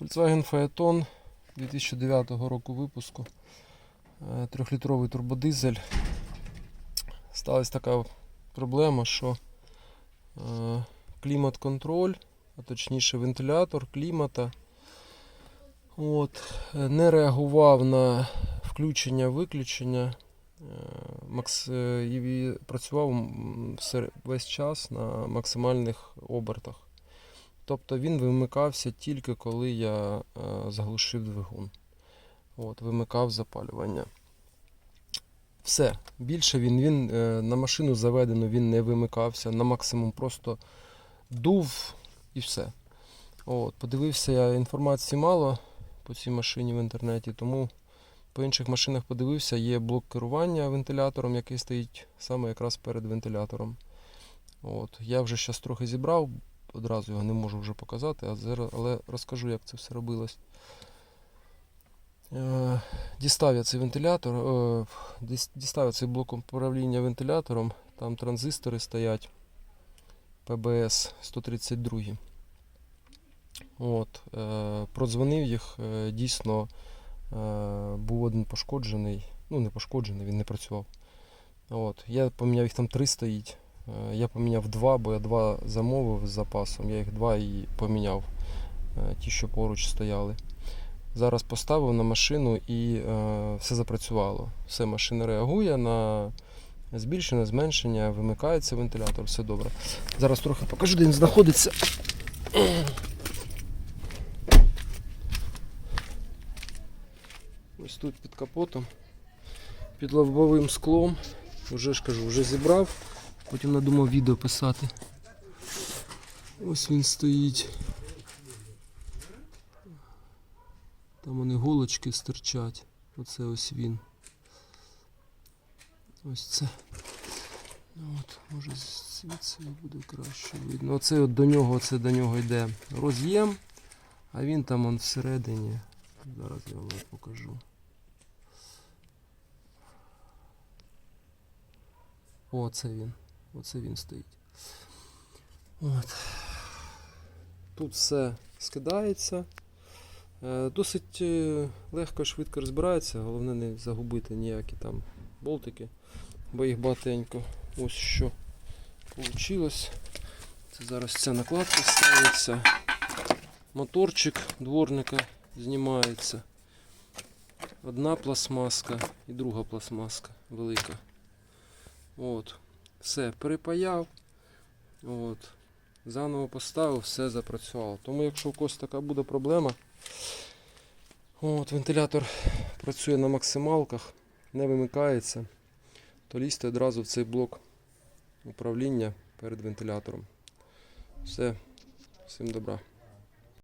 Volkswagen Phaeton 2009 року випуску. Е, Трьохлітровий турбодизель. Сталася така проблема, що е, клімат-контроль, а точніше вентилятор клімата, от, е, не реагував на включення-виключення. Макс, і працював весь час на максимальних обертах. Тобто він вимикався тільки коли я е, заглушив двигун. От, вимикав запалювання. Все. Більше він, він е, на машину заведено він не вимикався, на максимум просто дув і все. От, подивився я інформації мало по цій машині в інтернеті, тому по інших машинах подивився, є блок керування вентилятором, який стоїть саме якраз перед вентилятором. От, я вже зараз трохи зібрав, одразу його не можу вже показати, але розкажу, як це все робилось. Е, Дістав я цей вентилятор, е, дістав я цей блок управління вентилятором, там транзистори стоять ПБС 132. От, е, продзвонив їх, дійсно був один пошкоджений, ну не пошкоджений, він не працював. От, я поміняв їх там три стоїть. Е, Я поміняв два, бо я два замовив з запасом. Я їх два і поміняв. е, Ті, що поруч стояли. Зараз поставив на машину і е, все запрацювало. Все, машина реагує на збільшення, зменшення, вимикається вентилятор, все добре. Зараз трохи покажу, де він знаходиться. Ось тут під капотом, під лобовим склом. Вже ж кажу, вже зібрав. Потім надумав відео писати. Ось він стоїть. Там вони голочки стирчать. Оце ось він. Ось це. Ну От, може звідси буде краще видно. Оце от до нього, оце до нього йде роз'єм, а він там он всередині. Зараз я вам покажу. О, оце він. Оце він стоїть. От. Тут все скидається. Е, Досить е, легко швидко розбирається, головне не загубити ніякі там болтики, бо їх багатенько. Ось що вийшло. Це зараз ця накладка ставиться. Моторчик дворника знімається. Одна пластмаска і друга пластмаска велика. От. Все, перепаяв. От. Заново поставив, все запрацювало. Тому якщо у когось така буде проблема, от, вентилятор працює на максималках, не вимикається, то лізьте одразу в цей блок управління перед вентилятором. Все, всім добра.